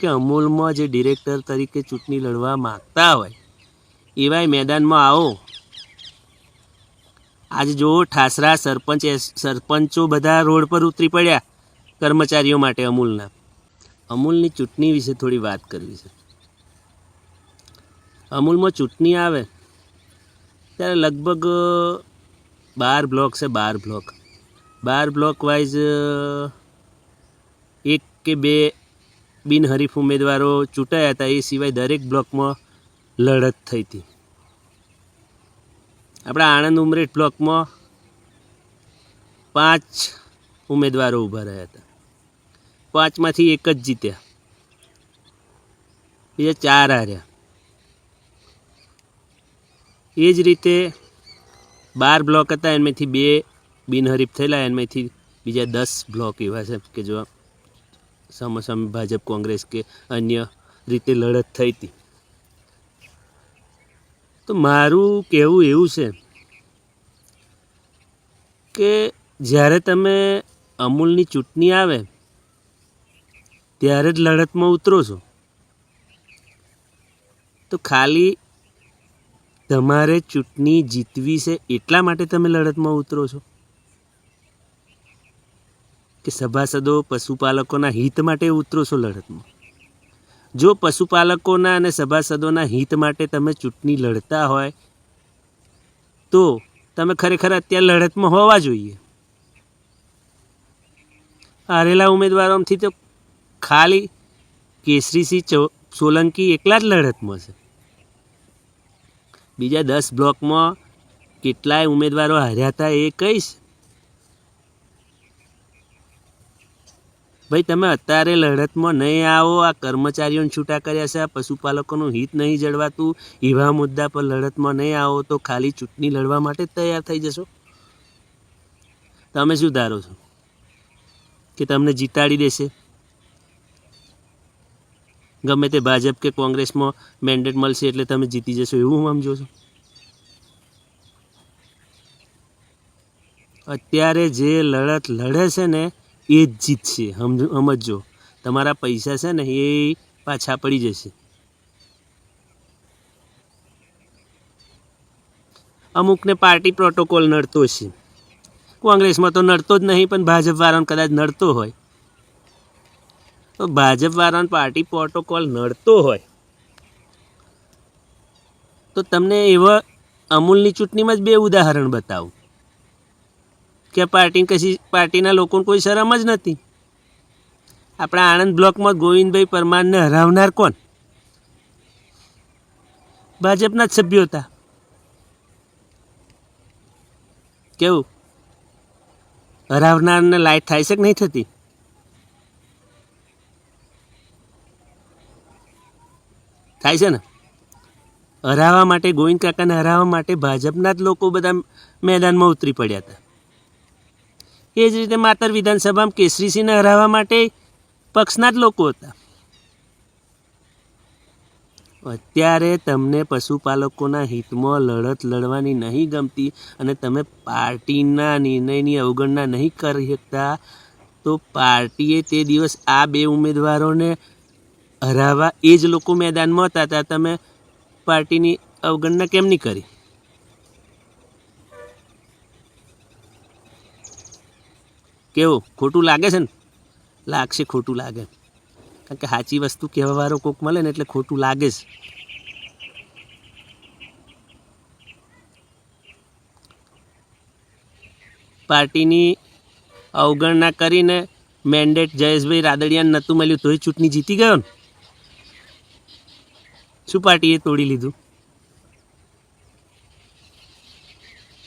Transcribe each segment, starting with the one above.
કે અમૂલમાં જે ડિરેક્ટર તરીકે ચૂંટણી લડવા માગતા હોય, એવાય મેદાનમાં આવો. આજે જો ઠાસરા સરપંચ સરપંચો બધા રોડ પર ઉતરી પડ્યા કર્મચારીઓ માટે અમૂલના. અમૂલની ચૂંટણી વિશે થોડી વાત કરવી છે. અમૂલમાં ચૂંટણી આવે, ત્યારે લગભગ બાર બ્લોક છે, બાર બ્લોક. બાર બ્લોક વાઇઝ એક કે બે બિનહરીફ ઉમેદવારો ચૂંટાયા હતા, એ સિવાય દરેક બ્લોકમાં લડત થઈ હતી. આપણા આણંદ ઉમરેઠ બ્લોકમાં પાંચ ઉમેદવારો ઊભા રહ્યા હતા. પાંચમાંથી એક જ જીત્યા. બીજા ચાર હાર્યા. એ જ રીતે બાર બ્લોક હતા એમાંથી બે બિનહરીફ થયેલા એમાંથી બીજા દસ બ્લોક એવા છે, કે જો સામસામે ભાજપ, કોંગ્રેસ કે અન્ય રીતે લડત થઈ હતી. તો મારું કહેવું એવું છે કે જ્યારે તમે અમૂલની ચૂંટણી આવે, ત્યારે જ લડતમાં ઉતરો છો. તો ખાલી તમારે ચૂંટણી જીતવી છે એટલા માટે તમે લડતમાં ઉતરો છો? કે સભાસદો પશુપાલકોના હિત માટે ઉતરો છો લડતમાં? જો પશુપાલકોના અને સભાસદોના હિત માટે તમે ચૂંટણી લડતા હોય, તો તમે ખરેખર અત્યારે લડતમાં હોવા જોઈએ. હારેલા ઉમેદવારોમાંથી તો ખાલી કેસરીસિંહ સોલંકી એકલા જ લડતમાં છે. બીજા દસ બ્લોકમાં કેટલાય ઉમેદવારો હાર્યા હતા એ કહીશ. ભાઈ, તમે અત્યારે લડતમાં નહીં આવો, આ કર્મચારીઓને છૂટા કર્યા છે, આ પશુપાલકોનું હિત નહીં જળવાતું એવા મુદ્દા પર લડતમાં નહીં આવો, તો ખાલી ચૂંટણી લડવા માટે જ તૈયાર થઈ જશો? તમે શું ધારો છો? કે તમને જીતાડી દેશે? ગમે તે ભાજપ કે કોંગ્રેસમાં મેન્ડેટ મળશે એટલે તમે જીતી જશો, એવું સમજો છો. અત્યારે જે લડત લડે છે ને એ જ જીતશે સમજો તમારા પૈસા છે ને એ પાછા પડી જશે. અમુકને પાર્ટી પ્રોટોકોલ નડતો છે. કોંગ્રેસમાં તો નડતો જ નહીં, પણ ભાજપ વાળાને કદાચ નડતો હોય. તો ભાજપ વાળાને પાર્ટી પ્રોટોકોલ નડતો હોય. તો તમને એવા અમૂલની ચૂંટણીમાં જ બે ઉદાહરણ બતાવું. કે પાર્ટી કશી પાર્ટીના લોકોને કોઈ શરમ જ નથી. આપણા આણંદ બ્લોકમાં ગોવિંદભાઈ પરમારને હરાવનાર કોણ? ભાજપના જ સભ્યો હતા. કેવું? હરાવનારને લાઈટ થાય છે કે નહીં થતી? થાય છે ને? હરાવવા માટે, ગોવિંદ કાકાને હરાવવા માટે ભાજપના જ લોકો બધા મેદાનમાં ઉતરી પડ્યા હતા. એ જ રીતે માતર વિધાનસભામાં કેસરીસિંહને હરાવવા માટે પક્ષના જ લોકો હતા. અત્યારે તમને પશુપાલકોના હિતમાં લડત લડવાની નહીં ગમતી અને તમે પાર્ટીના નિર્ણયની અવગણના નહીં કરી શકતા, તો પાર્ટીએ તે દિવસ આ બે ઉમેદવારોને હરાવવા એ જ લોકો મેદાનમાં હતા. ત્યાં તમે પાર્ટીની અવગણના કેમ નહીં કરી? કેવું? ખોટું લાગે છે ને? લાગશે, ખોટું લાગે. કારણ કે સાચી વસ્તુ કહેવાવાળો કોક મળે ને એટલે ખોટું લાગે જ. પાર્ટીની અવગણના કરીને મેન્ડેટ જયેશભાઈ રાદડિયાને નહોતું મળ્યું, તોય ચૂંટણી જીતી ગયો ને? શું પાર્ટીએ તોડી લીધું?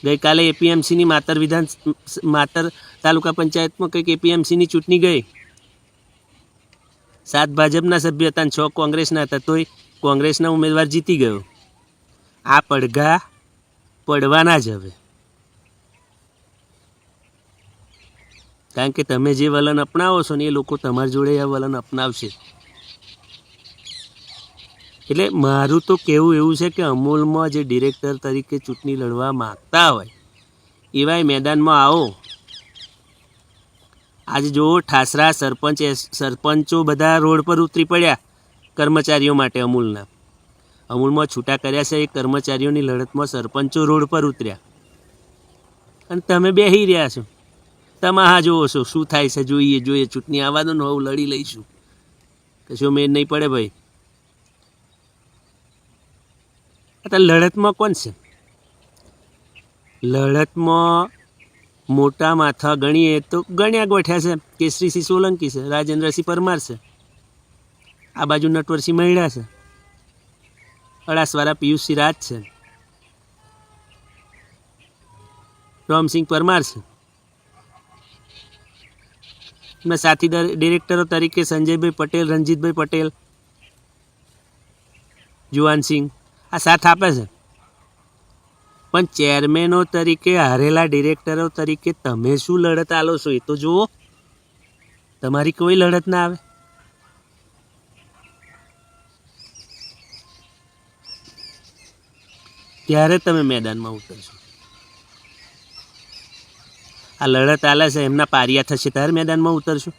ગઈકાલે એપીએમસીની માતર વિધાન માતર તાલુકા પંચાયતમાં કંઈક એપીએમસીની ચૂંટણી ગઈ. સાત ભાજપના સભ્ય હતા અને છ કોંગ્રેસના હતા, તોય કોંગ્રેસના ઉમેદવાર જીતી ગયો. આ પડઘા પડવાના જ હવે. કારણ કે તમે જે વલણ અપનાવો છો ને એ લોકો તમારી જોડે આ વલણ અપનાવશે. એટલે મારું તો કહેવું એવું છે કે અમૂલમાં જે ડિરેક્ટર તરીકે ચૂંટણી લડવા માગતા હોય, એવાય મેદાનમાં આવો. આજે જુઓ ઠાસરા સરપંચ સરપંચો બધા રોડ પર ઉતરી પડ્યા કર્મચારીઓ માટે અમૂલના. અમૂલમાં છૂટા કર્યા છે, એ કર્મચારીઓની લડતમાં સરપંચો રોડ પર ઉતર્યા. અને તમે બેસી રહ્યા છો. તમે હા જુઓ છો, શું થાય છે, જોઈએ જોઈએ, ચૂંટણી આવવાનું ને હું લડી લઈશું. કશું મેળ નહીં પડે ભાઈ. તો લડતમાં કોણ છે? લડતમાં મોટા માથા ગણીએ તો ગણ્યા ગોઠ્યા છે. કેસરીસિંહ સોલંકી છે રાજેન્દ્રસિંહ પરમાર છે. આ બાજુ નટવરસિંહ મહિડા છે. અડાસવાળા પિયુષસિંહ રાજ છે. રામસિંહ પરમાર છે. એમના સાથીદાર ડિરેક્ટરો તરીકે સંજયભાઈ પટેલ, રણજીતભાઈ પટેલ, જુવાનસિંહ આ સાથ આપે છે. પણ ચેરમેનો તરીકે, હારેલા ડિરેક્ટરો તરીકે તમે શું લડત આલો છો એ તો જુઓ. તમારી કોઈ લડત ના આવે. ત્યારે તમે મેદાનમાં ઉતરશો. આ લડત આલે છે, એમના પારિયા થશે, ત્યારે મેદાનમાં ઉતરશો.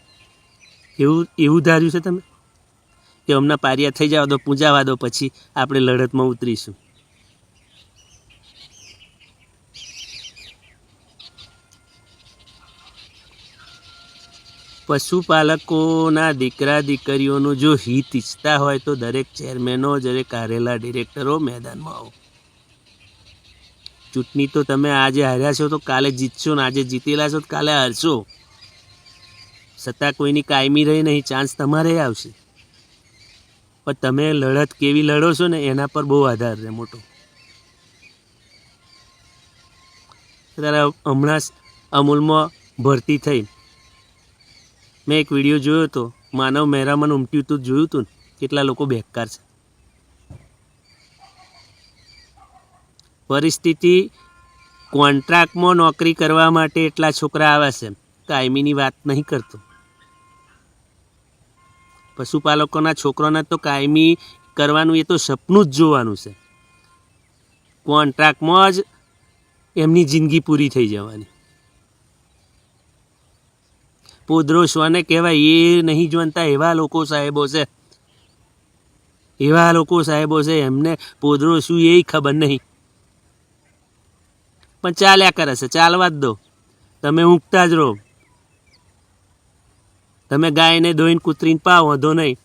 એવું એવું ધાર્યું છે તમે? કે હમણાં પારિયા થઈ જવા દો, પૂજાવા દો, પછી આપણે લડતમાં ઉતરીશું. પશુપાલકોના દીકરા દીકરીઓનું જો હિત ઈચ્છતા હોય તો દરેક ચેરમેનો, દરેક હારેલા ડિરેક્ટરો મેદાનમાં આવો. ચૂંટણી તો તમે આજે હાર્યા છો તો કાલે જીતશો ને આજે જીતેલા છો તો કાલે હારશો. સત્તા કોઈની કાયમી રહી નહીં ચાન્સ તમારે આવશે. પણ તમે લડત કેવી લડો છો ને, એના પર બહુ આધાર રહે મોટો. ત્યારે હમણાં જ અમૂલમાં ભરતી થઈ. મેં એક વીડિયો જોયો હતો. માનવ મહેરામન ઉમટ્યું હતું જોયું હતું ને? કેટલા લોકો બેકાર છે. પરિસ્થિતિ કોન્ટ્રાક્ટમાં નોકરી કરવા માટે એટલા છોકરા આવે છે. કાયમીની વાત નહીં કરતો. પશુપાલકોના છોકરાને તો કાયમી કરવાનું એ તો સપનું જ જોવાનું છે. કોન્ટ્રાક્ટમાં જ એમની જિંદગી પૂરી થઈ જવાની. પોદરો શ્વાને કહેવાય, એ નહીં જોનતા એવા લોકો સાહેબો છે. એવા લોકો સાહેબો છે, એમને પોદરો શું એ ખબર નહીં. પણ ચાલ્યા કરે છે, ચાલવા જ દો. તમે ઊંઘતા જ રહો. તમે ગાયને દોઈને કૂતરીને પાવ, વાંધો નહીં.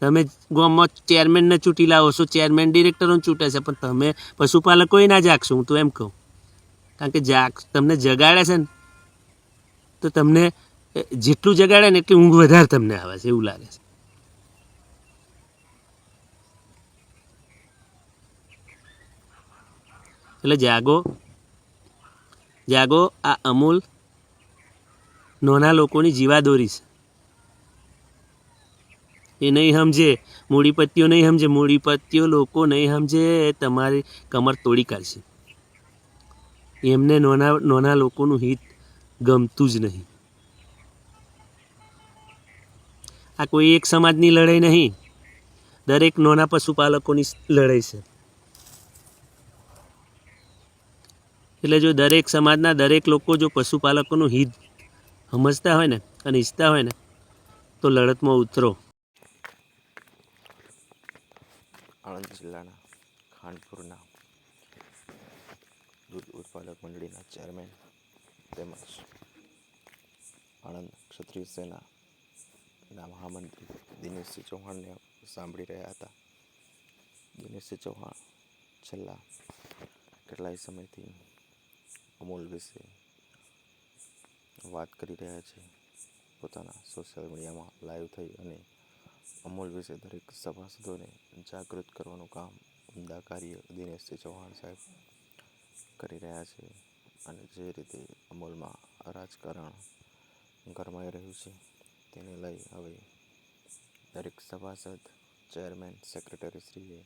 તમે ગામમાં ચેરમેનને ચૂંટી લાવો છો ચેરમેન ડિરેક્ટરોને ચૂંટે છે, પણ તમે પશુપાલકોય ના જાગશો, હું તો એમ કહું. કારણ કે જાગ, તમને જગાડે છે ને, તો તમને જેટલું જગાડે ને એટલી ઊંઘ વધારે તમને આવે છે, એવું લાગે છે. એટલે જાગો. જાગો, આ અમૂલ નાના લોકોની જીવાદોરી છે. એ નહીં સમજે મૂડીપતિઓ નહીં સમજે મૂડીપતિઓ લોકો નહીં સમજે, તમારી કમર તોડી કાઢશે. એમને નાના નાના લોકોનું હિત ગમતું જ નહીં. આ કોઈ એક સમાજની લડાઈ નહીં. દરેક નાના પશુપાલકોની લડાઈ છે. એટલે જો દરેક સમાજના દરેક લોકો જો પશુપાલકોનું હિત સમજતા હોય ને અને ઈચ્છતા હોય ને તો લડતમાં ઉતરો. આણંદ જિલ્લાના ખાનપુરના દૂધ ઉત્પાદક મંડળીના ચેરમેન તેમજ આણંદ ક્ષત્રિય સેનાના મહામંત્રી દિનેશસિંહ ચૌહાણને સાંભળી રહ્યા હતા. દિનેશસિંહ ચૌહાણ છેલ્લા કેટલાય સમયથી અમૂલ વિશે વાત કરી રહ્યા છે. પોતાના સોશિયલ મીડિયામાં લાઈવ થઈ અને અમૂલ વિશે દરેક સભાસદોને જાગૃત કરવાનું કામ ઉમદા કાર્ય દિનેશસિંહ ચૌહાણ સાહેબ કરી રહ્યા છે અને જે રીતે અમૂલમાં રાજકારણ ગરમાઈ રહ્યું છે તેને લઈ હવે દરેક સભાસદ ચેરમેન સેક્રેટરીશ્રીએ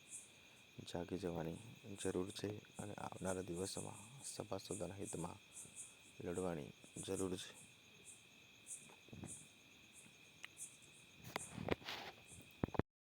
જાગી જવાની જરૂર છે અને આવનારા દિવસોમાં સભાસદોના હિતમાં લડવાની જરૂર છે.